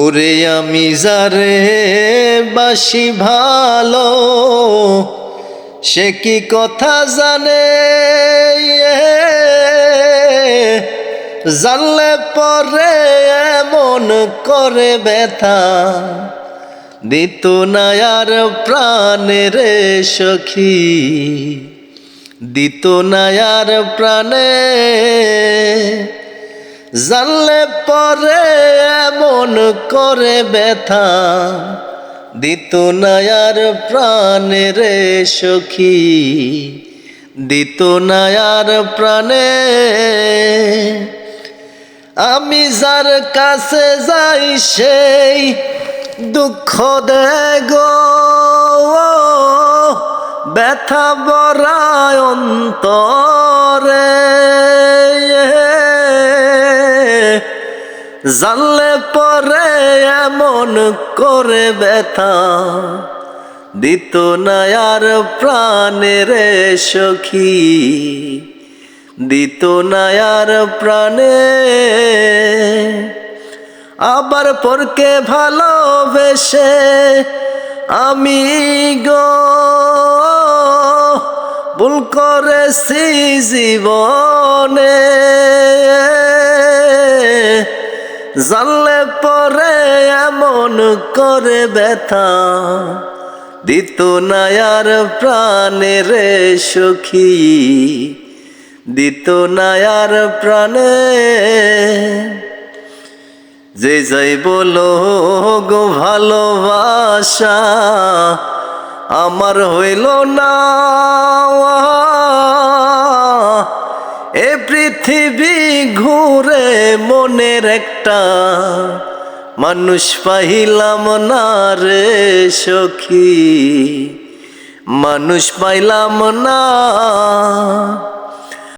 ওরে আমি যারে বাসি ভালো, সে কি কথা জানে? জানলে পরে এমন করে ব্যথা, দিত না আর প্রাণে রে সখী, দিত না আর প্রাণে জানলে পরে এমন করে ব্যথা। দিত না আর প্রাণে রে সখী। দিত না আর প্রাণে। আমি যার কাছে যাই সেই দুঃখ দেগো ব্যথা বরায় জানলে পরে এমন করে ব্যথা। দিত না আর প্রাণে রে সখী। দিত না আর প্রাণে। আবার পরকে ভালোবেসে আমি গো ভুল করেছি জীবনে। জানলে পরে এমন করে ব্যথা। দিত না আর প্রাণে রে সখী। দিত না আর প্রাণে যে যাই বলো গো ভালোবাসা আমার হইল না। পৃথিবী ঘুরে মনের একটা মানুষ পাইলাম না রে সখী। মানুষ পাইলাম না